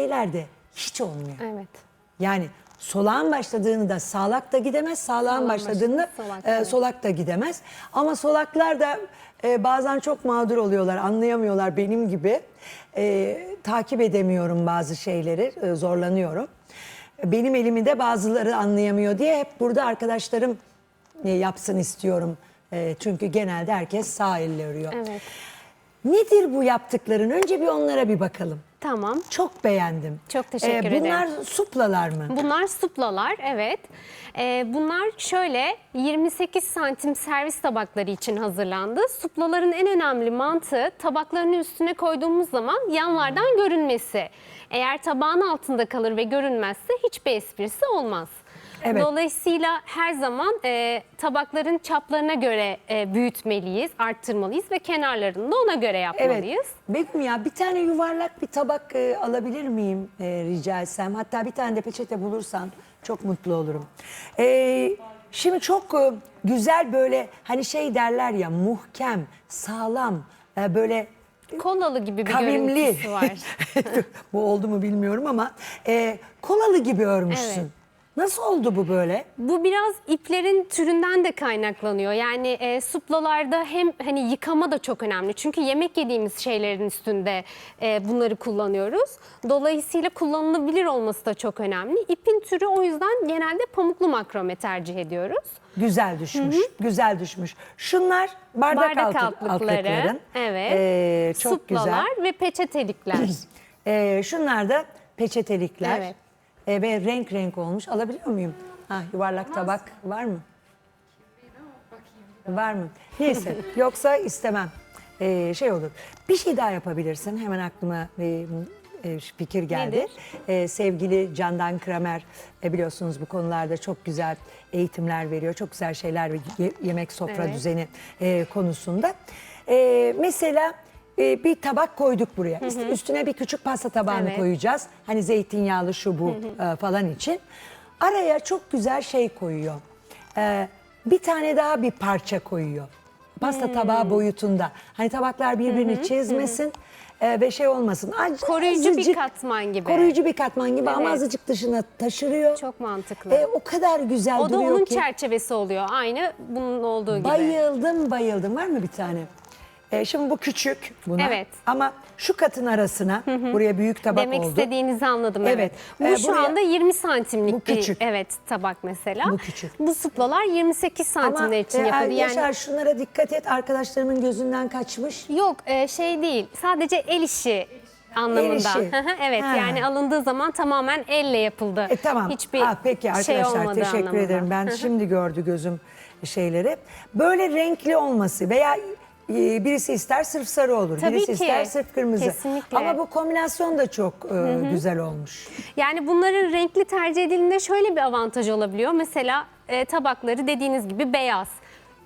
şeyler de hiç olmuyor. Evet. Yani solağın başladığını da sağlak da gidemez, sağlağın Sağlağın başladığını da başladığını solak, e, evet. solak da gidemez. Ama solaklar da e, bazen çok mağdur oluyorlar, anlayamıyorlar benim gibi. E, takip edemiyorum bazı şeyleri, e, zorlanıyorum. Benim elimi de bazıları anlayamıyor diye hep burada arkadaşlarım e, yapsın istiyorum. E, çünkü genelde herkes sağ elle örüyor. Evet. Nedir bu yaptıkların? Önce bir onlara bir bakalım. Tamam. Çok beğendim. Çok teşekkür ederim. Bunlar suplalar mı? Bunlar suplalar, evet. Ee, bunlar şöyle 28 santim servis tabakları için hazırlandı. Suplaların en önemli mantığı tabakların üstüne koyduğumuz zaman yanlardan görünmesi. Eğer tabağın altında kalır ve görünmezse hiçbir esprisi olmaz. Evet. Dolayısıyla her zaman e, tabakların çaplarına göre e, büyütmeliyiz, arttırmalıyız ve kenarlarını da ona göre yapmalıyız. Evet. Begüm ya bir tane yuvarlak bir tabak e, alabilir miyim e, rica etsem? Hatta bir tane de peçete bulursan çok mutlu olurum. E, şimdi çok e, güzel böyle hani şey derler ya muhkem, sağlam, e, böyle Kolalı gibi bir kavimli. görüntüsü var. bu oldu mu bilmiyorum ama e, kolalı gibi örmüşsün. Evet. Nasıl oldu bu böyle? Bu biraz iplerin türünden de kaynaklanıyor. Yani e, suplalarda hem hani yıkama da çok önemli. Çünkü yemek yediğimiz şeylerin üstünde e, bunları kullanıyoruz. Dolayısıyla kullanılabilir olması da çok önemli. İpin türü o yüzden genelde pamuklu makrome tercih ediyoruz. Güzel düşmüş, güzel düşmüş. Şunlar bardak, Bardak altı- altlıkları, altlıkların. evet. Ee, çok Suplalar güzel. ve peçetelikler. Ee, şunlar da peçetelikler. Evet. Ee, ve renk renk olmuş. Alabiliyor muyum? Ha, yuvarlak tabak var mı? Var mı? Neyse. Yoksa istemem. Ee, şey olur. Bir şey daha yapabilirsin. Hemen aklıma bir e, fikir geldi. Nedir? Ee, sevgili Candan Kramer e, biliyorsunuz bu konularda çok güzel eğitimler veriyor. Çok güzel şeyler ve ye- yemek sofra Evet. düzeni e, konusunda. E, mesela e, bir tabak koyduk buraya. İşte Üstüne bir küçük pasta tabağını Evet. koyacağız. Hani zeytinyağlı şu bu e, falan için. Araya çok güzel şey koyuyor. E, bir tane daha bir parça koyuyor. Pasta tabağı boyutunda. Hani tabaklar birbirini çizmesin. e, ve şey olmasın. Az- Koruyucu bir azıcık- katman gibi. Koruyucu bir katman gibi ama Evet. azıcık dışına taşırıyor. Çok mantıklı. E, o kadar güzel o da duruyor onun ki. çerçevesi oluyor. Aynı bunun olduğu gibi. Bayıldım bayıldım. Var mı bir tane? E, şimdi bu küçük buna. Evet. Ama şu katın arasına buraya büyük tabak Demek oldu. istediğinizi anladım Evet. evet. Bu Ee, şu buraya- anda 20 santimlik Bu bir küçük. evet tabak mesela. Bu küçük. Bu suplalar 28 Ama santimler için e, yapıldı. Yani Yaşar şunlara dikkat et. Arkadaşlarımın gözünden kaçmış. yok e, şey değil. Sadece el işi anlamında. İşi. Hı hı, evet Ha. yani alındığı zaman tamamen elle yapıldı. E tamam. Hiçbir Ha, peki şey arkadaşlar olmadığı teşekkür anlamında. ederim. Ben şimdi gördü gözüm şeyleri. Böyle renkli olması veya e, birisi ister sırf sarı olur. Tabii birisi ki. ister sırf kırmızı. Kesinlikle. Ama bu kombinasyon da çok e, güzel olmuş. Yani bunların renkli tercih edildiğinde şöyle bir avantaj olabiliyor. Mesela e, tabakları dediğiniz gibi beyaz.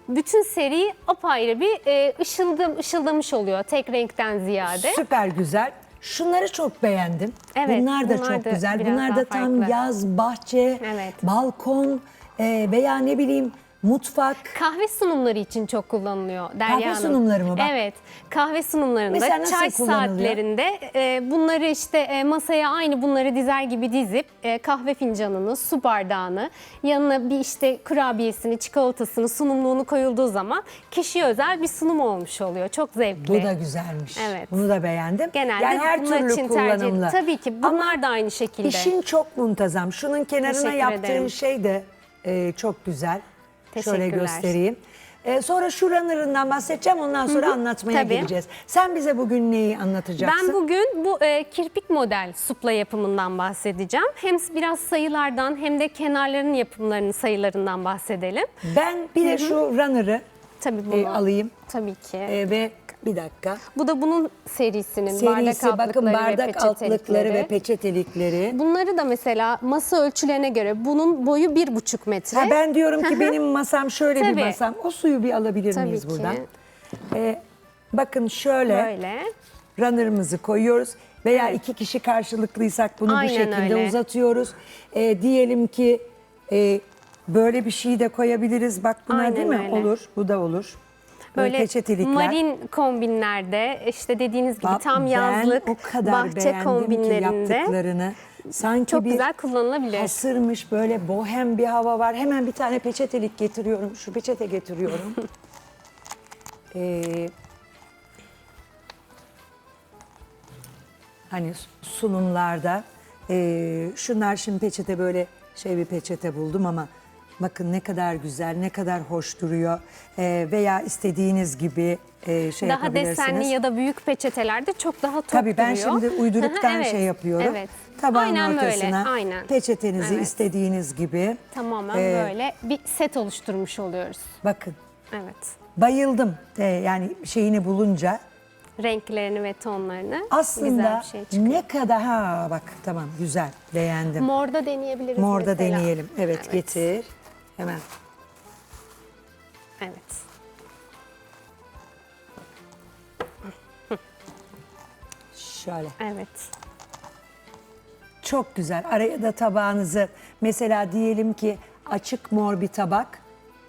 Bütün seri apayrı bir e, ışıldım, ışıldamış oluyor tek renkten ziyade. Süper güzel. Şunları çok beğendim. Evet, bunlar da bunlar çok da güzel. biraz Bunlar daha da tam farklı. yaz, bahçe, Evet. balkon e, veya ne bileyim mutfak. Kahve sunumları için çok kullanılıyor Derya Kahve Hanım. sunumları mı? Bak. Evet. Kahve sunumlarında, Mesela nasıl çay kullanılıyor? saatlerinde e, bunları işte e, masaya aynı bunları dizer gibi dizip e, kahve fincanını, su bardağını, yanına bir işte kurabiyesini, çikolatasını, sunumluğunu koyulduğu zaman kişiye özel bir sunum olmuş oluyor. Çok zevkli. Bu da güzelmiş. Evet. Bunu da beğendim. Genelde yani her bunlar türlü için tercih kullanımlı. edilir. Tabii ki bunlar Ama da aynı şekilde. İşin çok muntazam. Şunun kenarına Teşekkür yaptığın ederim. şey de e, çok güzel. Şöyle Teşekkürler. göstereyim. E, sonra şu runner'ından bahsedeceğim. Ondan sonra anlatmaya tabii. geleceğiz. Sen bize bugün neyi anlatacaksın? Ben bugün bu e, kirpik model supla yapımından bahsedeceğim. Hem biraz sayılardan hem de kenarların yapımlarının sayılarından bahsedelim. Ben bir de şu runner'ı Tabii bunu e, alayım. Tabii ki. E, ve bir dakika. bu da bunun serisinin Serisi bardak bakın altlıkları bardak ve altlıkları peçetelikleri. ve peçetelikleri. Bunları da mesela masa ölçülerine göre bunun boyu bir buçuk metre. Ha, ben diyorum ki benim masam şöyle bir Tabii. masam. O suyu bir alabilir Tabii miyiz ki. buradan? E, bakın şöyle. Böyle. runner'ımızı koyuyoruz veya iki kişi karşılıklıysak bunu Aynen bu şekilde öyle. uzatıyoruz. Ee, diyelim ki e, böyle bir şey de koyabiliriz. Bak bunlar Aynen değil mi? öyle. Olur. Bu da olur. Böyle peçetelikler. marin kombinlerde işte dediğiniz gibi Bak, tam yazlık ben o kadar bahçe beğendim ki kombinlerinde yaptıklarını. Sanki çok bir güzel kullanılabilir. hasırmış böyle bohem bir hava var. Hemen bir tane peçetelik getiriyorum. Şu peçete getiriyorum. Ee, hani sunumlarda ee, şunlar şimdi peçete böyle şey bir peçete buldum ama bakın ne kadar güzel, ne kadar hoş duruyor. Ee, veya istediğiniz gibi ee, şey daha yapabilirsiniz. desenli ya da büyük peçetelerde çok daha tok Tabii ben duruyor. şimdi uyduruktan Evet, şey yapıyorum. Evet. Tabağın Aynen ortasına böyle. Aynen. peçetenizi Evet. istediğiniz gibi. Tamamen Ee, böyle bir set oluşturmuş oluyoruz. Bakın Evet. bayıldım. Ee, yani şeyini bulunca Renklerini ve tonlarını güzel aslında bir şey çıkıyor. ne kadar ha bak tamam güzel beğendim. Morda deneyebiliriz Morda mesela. deneyelim. Evet, getir. Hemen. Evet. Şöyle. Evet. Çok güzel. Araya da tabağınızı mesela diyelim ki açık mor bir tabak,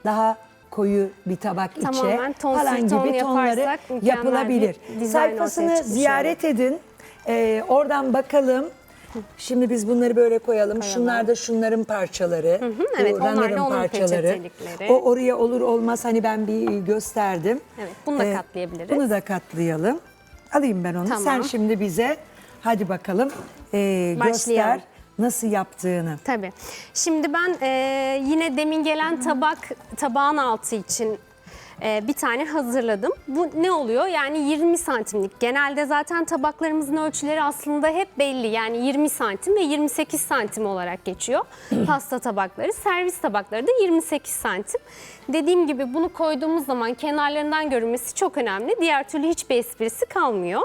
daha koyu bir tabak içe Tamamen ton falan sur ton gibi tonları yaparsak mükemmel yapılabilir. bir dizayn ortaya Sayfasını çıkmış ziyaret edin. Ee, oradan bakalım. Şimdi biz bunları böyle koyalım. Şunlar da şunların parçaları. evet, Bu onlar da onun peçetelikleri. O oraya olur olmaz hani ben bir gösterdim. Ee, Evet, bunu da katlayabiliriz. Bunu da katlayalım. Alayım ben onu. Tamam. Sen şimdi bize hadi bakalım ee, göster Başlayalım. nasıl yaptığını. Tabii. Şimdi ben e, yine demin gelen tabak tabağın altı için e, bir tane hazırladım. Bu ne oluyor? Yani 20 santimlik. Genelde zaten tabaklarımızın ölçüleri aslında hep belli. Yani 20 santim ve 28 santim olarak geçiyor. Pasta tabakları, servis tabakları da 28 santim. Dediğim gibi bunu koyduğumuz zaman kenarlarından görünmesi çok önemli. Diğer türlü hiçbir esprisi kalmıyor.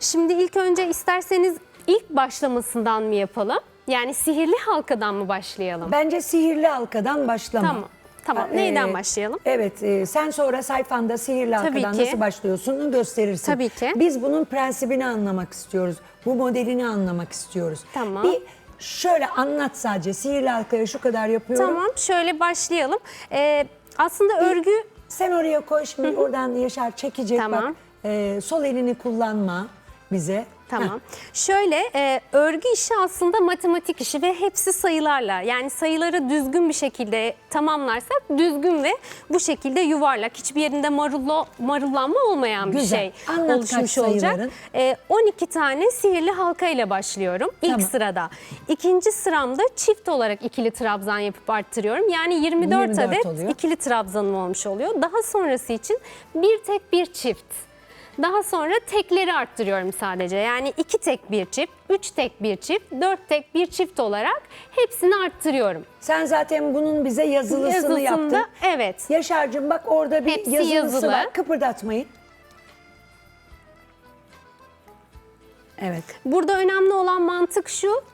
Şimdi ilk önce isterseniz ilk başlamasından mı yapalım? Yani sihirli halkadan mı başlayalım? Bence sihirli halkadan başlama. Tamam, tamam. Ee, Neyden başlayalım? Evet, e, sen sonra sayfanda sihirli Tabii halkadan ki. nasıl başlıyorsun gösterirsin. Tabii ki. Biz bunun prensibini anlamak istiyoruz. Bu modelini anlamak istiyoruz. Tamam. Bir şöyle anlat sadece. Sihirli halkaya şu kadar yapıyorum. Tamam, şöyle başlayalım. Ee, aslında örgü Sen oraya koy şimdi oradan Yaşar çekecek Tamam. bak. e, sol elini kullanma bize. Tamam. Şöyle e, örgü işi aslında matematik işi ve hepsi sayılarla. Yani sayıları düzgün bir şekilde tamamlarsak düzgün ve bu şekilde yuvarlak. Hiçbir yerinde marullo, marullanma olmayan bir Güzel. şey Anlat kaç oluşmuş olacak. sayıların? E, 12 tane sihirli halka ile başlıyorum ilk Tamam. sırada. İkinci sıramda çift olarak ikili trabzan yapıp arttırıyorum. Yani 24, 24 adet oluyor. ikili trabzanım olmuş oluyor. Daha sonrası için bir tek bir çift. Daha sonra tekleri arttırıyorum sadece. Yani iki tek bir çift, üç tek bir çift, dört tek bir çift olarak hepsini arttırıyorum. Sen zaten bunun bize yazılısını Yazısında yaptın. evet. Yaşar'cığım bak orada bir Hepsi yazılısı yazılı. var. Kıpırdatmayın. Evet. Burada önemli olan mantık şu.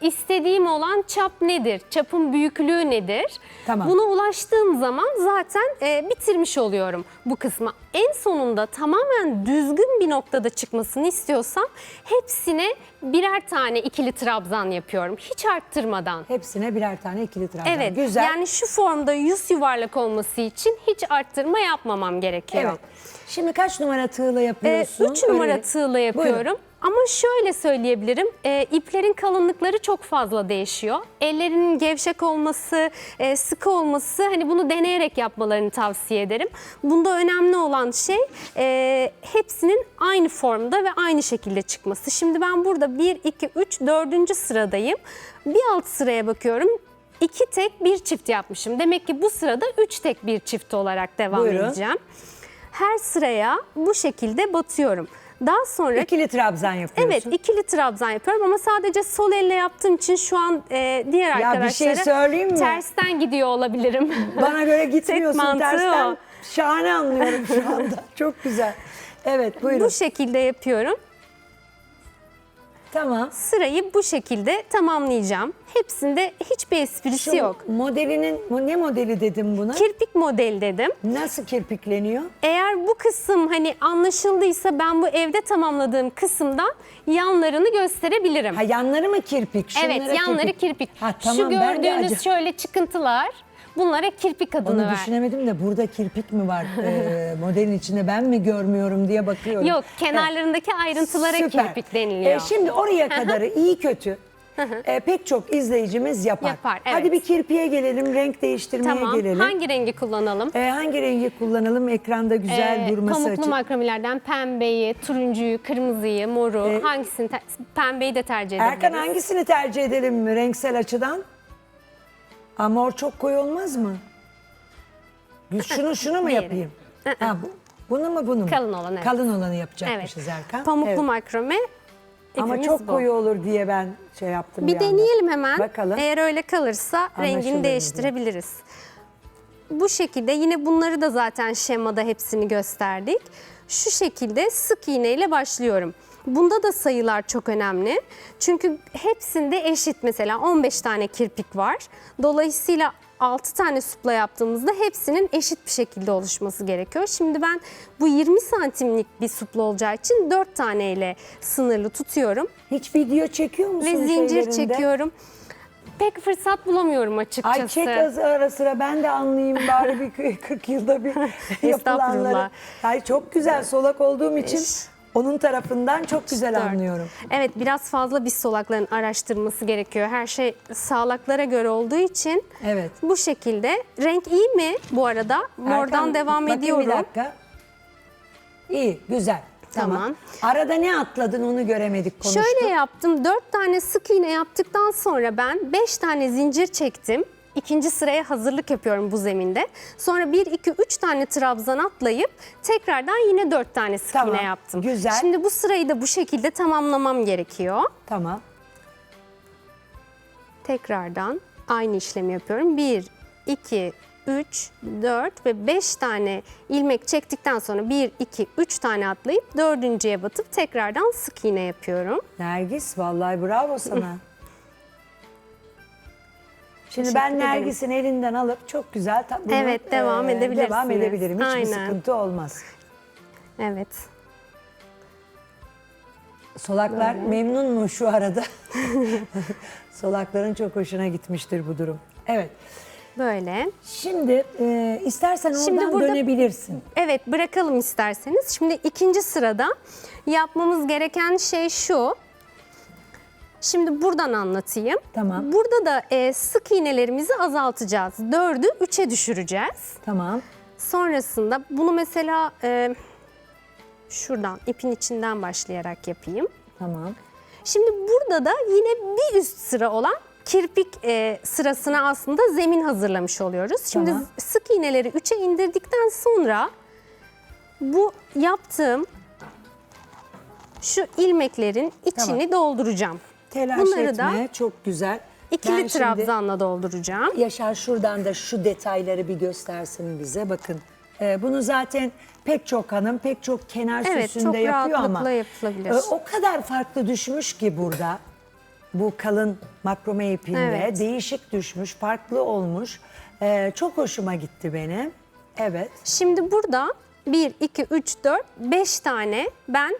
İstediğim olan çap nedir? Çapın büyüklüğü nedir? Tamam. Buna ulaştığım zaman zaten e, bitirmiş oluyorum bu kısmı. En sonunda tamamen düzgün bir noktada çıkmasını istiyorsam hepsine birer tane ikili trabzan yapıyorum. Hiç arttırmadan. Hepsine birer tane ikili trabzan. Evet. Güzel. Yani şu formda yüz yuvarlak olması için hiç arttırma yapmamam gerekiyor. evet. Şimdi kaç numara tığla Ee, yapıyorsun? üç numara Öyle- tığla yapıyorum. Buyurun. Ama şöyle söyleyebilirim, e, iplerin kalınlıkları çok fazla değişiyor. Ellerinin gevşek olması, e, sıkı olması, hani bunu deneyerek yapmalarını tavsiye ederim. Bunda önemli olan şey e, hepsinin aynı formda ve aynı şekilde çıkması. Şimdi ben burada 1, 2, 3, 4. sıradayım. Bir alt sıraya bakıyorum. İki tek bir çift yapmışım. Demek ki bu sırada üç tek bir çift olarak devam Buyurun. edeceğim. Her sıraya bu şekilde batıyorum. Daha sonra İkili trabzan yapıyorsun. evet ikili trabzan yapıyorum ama sadece sol elle yaptığım için şu an e, diğer bir şey arkadaşlara söyleyeyim mi? tersten gidiyor olabilirim. Bana göre gitmiyorsun tersten. o. Şahane anlıyorum şu anda. Çok güzel. Evet buyurun. bu şekilde yapıyorum. Tamam. Sırayı bu şekilde tamamlayacağım. Hepsinde hiçbir esprisi Şu yok. modelinin bu ne modeli dedim buna? Kirpik model dedim. Nasıl kirpikleniyor? Eğer bu kısım hani anlaşıldıysa ben bu evde tamamladığım kısımdan yanlarını gösterebilirim. Ha yanları mı kirpik? evet Şunlara yanları kirpik. Ha, tamam, Şu ben de gördüğünüz acı- şöyle çıkıntılar Bunlara kirpik adını Onu ver. düşünemedim de burada kirpik mi var e, modelin içinde ben mi görmüyorum diye bakıyorum. Yok kenarlarındaki ayrıntılara Süper. kirpik deniliyor. E, şimdi oraya kadarı iyi kötü e, pek çok izleyicimiz yapar. Yapar, Hadi evet. bir kirpiye gelelim, renk değiştirmeye tamam. gelelim. Hangi rengi kullanalım? E, hangi rengi kullanalım ekranda güzel Ee, durması pamuklu için? makramilerden pembeyi, turuncuyu, kırmızıyı, moru Ee, hangisini pembeyi de tercih edebiliriz. Erkan hangisini tercih edelim renksel açıdan? Aa, mor çok koyu olmaz mı? Şunu şunu mu Diğeri. yapayım? Ha, bu, bunu mu bunu mu? Kalın olan, evet. Kalın olanı yapacakmışız Erkan. Pamuklu Evet. makrame. Ama ipimiz çok bu. koyu olur diye ben şey yaptım. Bir anda. deneyelim hemen. Bakalım. Eğer öyle kalırsa Anlaşılır mı rengini değiştirebiliriz. Bu şekilde yine bunları da zaten şemada hepsini gösterdik. Şu şekilde sık iğne ile başlıyorum. Bunda da sayılar çok önemli. Çünkü hepsinde eşit mesela 15 tane kirpik var. Dolayısıyla 6 tane supla yaptığımızda hepsinin eşit bir şekilde oluşması gerekiyor. Şimdi ben bu 20 santimlik bir supla olacağı için 4 tane ile sınırlı tutuyorum Hiç video çekiyor musun ve zincir şeylerinde? çekiyorum. Pek fırsat bulamıyorum açıkçası. Ay çek az ara sıra ben de anlayayım bari bir 40 yılda bir yapılanları. Estağfurullah. Ay çok güzel solak olduğum için. Onun tarafından çok güzel Dört. anlıyorum. Evet biraz fazla biz solakların araştırması gerekiyor. Her şey sağlaklara göre olduğu için Evet. bu şekilde. Renk iyi mi bu arada? Mordan Erkan, devam bakayım ediyorum. Bir dakika. İyi, güzel. Tamam. Tamam. Arada ne atladın onu göremedik, konuştuk. Şöyle yaptım. 4 tane sık iğne yaptıktan sonra ben 5 tane zincir çektim. İkinci sıraya hazırlık yapıyorum bu zeminde. Sonra 1, 2, 3 tane trabzan atlayıp tekrardan yine 4 tane sık Tamam, iğne yaptım. güzel. Şimdi bu sırayı da bu şekilde tamamlamam gerekiyor. Tamam. Tekrardan aynı işlemi yapıyorum. 1, 2, 3, 4 ve 5 tane ilmek çektikten sonra 1, 2, 3 tane atlayıp dördüncüye batıp tekrardan sık iğne yapıyorum. Nergis vallahi bravo sana. Şimdi ben ederim. Nergis'in elinden alıp çok güzel ta- bunu, Evet, devam eee, edebilirsiniz. Devam edebilirim. Hiçbir Aynen. sıkıntı olmaz. Evet. Solaklar memnun mu şu arada? Solakların çok hoşuna gitmiştir bu durum. Evet. Böyle. Şimdi e, istersen oradan Şimdi burada- dönebilirsin. Evet bırakalım isterseniz. Şimdi ikinci sırada yapmamız gereken şey şu. Şimdi buradan anlatayım. Tamam. Burada da e, sık iğnelerimizi azaltacağız. Dördü üçe düşüreceğiz. Tamam. Sonrasında bunu mesela e, şuradan ipin içinden başlayarak yapayım. Tamam. Şimdi burada da yine bir üst sıra olan kirpik e, sırasına aslında zemin hazırlamış oluyoruz. Şimdi Tamam. sık iğneleri 3'e indirdikten sonra bu yaptığım şu ilmeklerin içini dolduracağım. Telaş Bunları etme. da çok güzel. ikili Ben trabzanla dolduracağım. Yaşar şuradan da şu detayları bir göstersin bize. Bakın e, bunu zaten pek çok hanım pek çok kenar Evet, süsünde çok yapıyor ama rahatlıkla yapılabilir. e, o kadar farklı düşmüş ki burada bu kalın makrome ipinde Evet. değişik düşmüş, farklı olmuş. E, çok hoşuma gitti benim. Evet. Şimdi burada 1, 2, 3, 4, 5 tane ben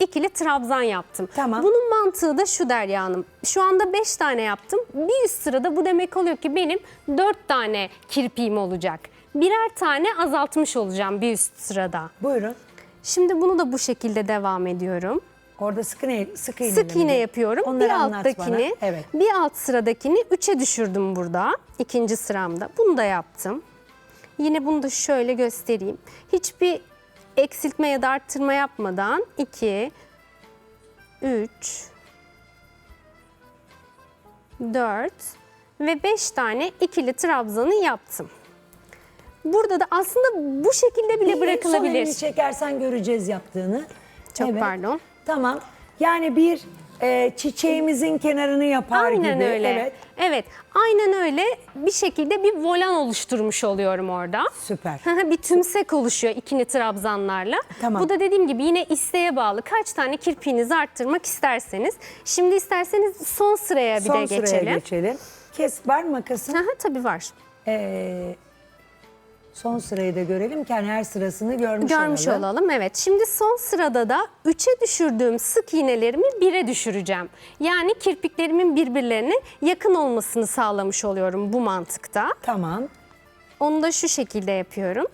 ikili trabzan yaptım. Tamam. Bunun mantığı da şu Derya Hanım. Şu anda 5 tane yaptım. Bir üst sırada bu demek oluyor ki benim 4 tane kirpiğim olacak. Birer tane azaltmış olacağım bir üst sırada. Buyurun. Şimdi bunu da bu şekilde devam ediyorum. Orada sık iğne, sık iğne, Sık iğne yapıyorum. Onları bir alttakini, bana. Evet. bir alt sıradakini 3'e düşürdüm burada. ikinci sıramda. Bunu da yaptım. Yine bunu da şöyle göstereyim. Hiçbir eksiltme ya da arttırma yapmadan 2 3 4 ve 5 tane ikili trabzanı yaptım. Burada da aslında bu şekilde bile Son elini bırakılabilir. çekersen göreceğiz yaptığını. Çok pardon. Tamam. Yani bir e, çiçeğimizin kenarını yapar Aynen gibi. öyle. Evet. Evet. aynen öyle. Bir şekilde bir volan oluşturmuş oluyorum orada. Süper. bir tümsek oluşuyor ikili trabzanlarla. Tamam. Bu da dediğim gibi yine isteğe bağlı. Kaç tane kirpiğinizi arttırmak isterseniz. Şimdi isterseniz son sıraya bir Son de sıraya geçelim. geçelim. Kes var makasın? Hı, Tabii var. Ee, son sırayı da görelim ki hani her sırasını görmüş, Görmüş olalım. olalım. Evet. Şimdi son sırada da 3'e düşürdüğüm sık iğnelerimi 1'e düşüreceğim. Yani kirpiklerimin birbirlerine yakın olmasını sağlamış oluyorum bu mantıkta. Tamam. Onu da şu şekilde yapıyorum.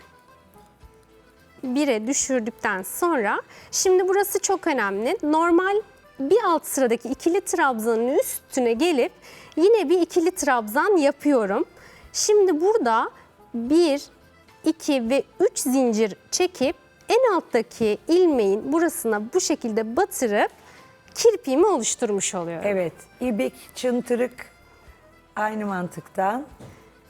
1'e düşürdükten sonra şimdi burası çok önemli. Normal bir alt sıradaki ikili trabzanın üstüne gelip yine bir ikili trabzan yapıyorum. Şimdi burada 1, 2 ve 3 zincir çekip en alttaki ilmeğin burasına bu şekilde batırıp kirpiğimi oluşturmuş oluyorum. Evet. İbik, çıntırık aynı mantıktan.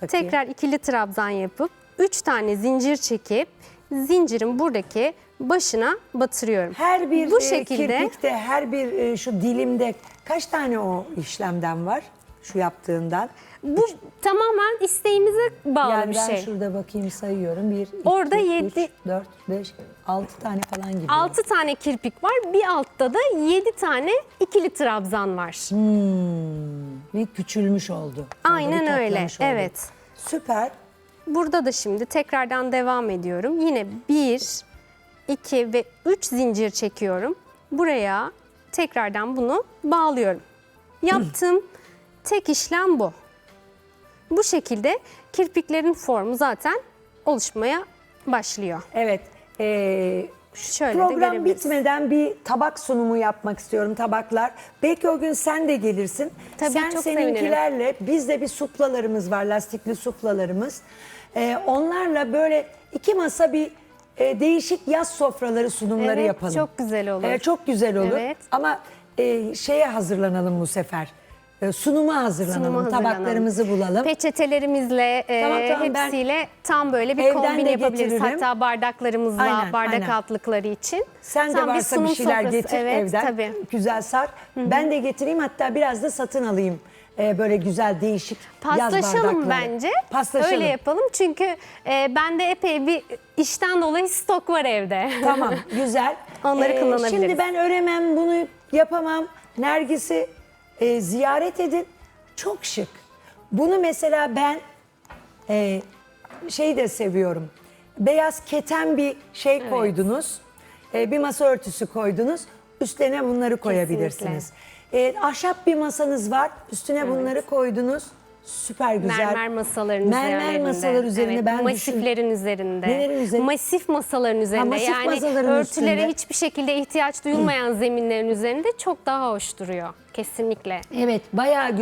Bakayım. Tekrar ikili trabzan yapıp 3 tane zincir çekip zincirin buradaki başına batırıyorum. Her bir bu e, şekilde kirpikte, her bir e, şu dilimde kaç tane o işlemden var? Şu yaptığından. Bu tamamen isteğimize bağlı Yani bir ben şey. şurada bakayım sayıyorum. 1, 2, Orada 3, yedi- 4, 5, 6 tane falan gibi. 6 tane kirpik var. Bir altta da 7 tane ikili trabzan var. Bir küçülmüş oldu. Aynen öyle. oldu. Evet. Süper. Burada da şimdi tekrardan devam ediyorum. Yine 1, 2 ve 3 zincir çekiyorum. Buraya tekrardan bunu bağlıyorum. Yaptığım tek işlem bu. Bu şekilde kirpiklerin formu zaten oluşmaya başlıyor. Evet. e, Şöyle program bitmeden bir tabak sunumu yapmak istiyorum tabaklar. Belki o gün sen de gelirsin. Tabii, sen çok seninkilerle bizde bir suplalarımız var lastikli suplalarımız. E, onlarla böyle iki masa bir e, değişik yaz sofraları sunumları Evet, yapalım. çok güzel olur. E, çok güzel olur. Evet. Ama e, şeye hazırlanalım bu sefer. E, sunuma hazırlanalım. Sunuma hazırlanalım. Tabaklarımızı bulalım. Peçetelerimizle, e, Tamam, tamam, ben hepsiyle tam böyle bir evden kombin de yapabiliriz. getiririm. Hatta bardaklarımızla, Aynen, bardak aynen. altlıkları için. Sen de Tam varsa bir, sunum şeyler sofrası. getir evet, evden. Tabii. Güzel sar. Ben de getireyim hatta biraz da satın alayım. Ee, böyle güzel değişik yaz Paslaşalım bardakları. bence. Paslaşalım. Öyle yapalım çünkü e, bende epey bir işten dolayı stok var evde. Tamam güzel. Ee, Onları kullanabiliriz. Şimdi ben öremem bunu yapamam. Nergis'i e, ziyaret edin. Çok şık. Bunu mesela ben e, şeyi de seviyorum. Beyaz keten bir şey koydunuz. E, bir masa örtüsü koydunuz. Üstüne bunları koyabilirsiniz. E, ahşap bir masanız var. Üstüne bunları koydunuz. Süper güzel. Mermer masaların Mermer üzerinde. masalar üzerine evet, ben düşün- Masiflerin üzerinde. Nelerin üzerine? Masif masaların üzerinde. masif yani örtülere üstünde. hiçbir şekilde ihtiyaç duyulmayan zeminlerin üzerinde çok daha hoş duruyor. Kesinlikle. Evet bayağı güzel.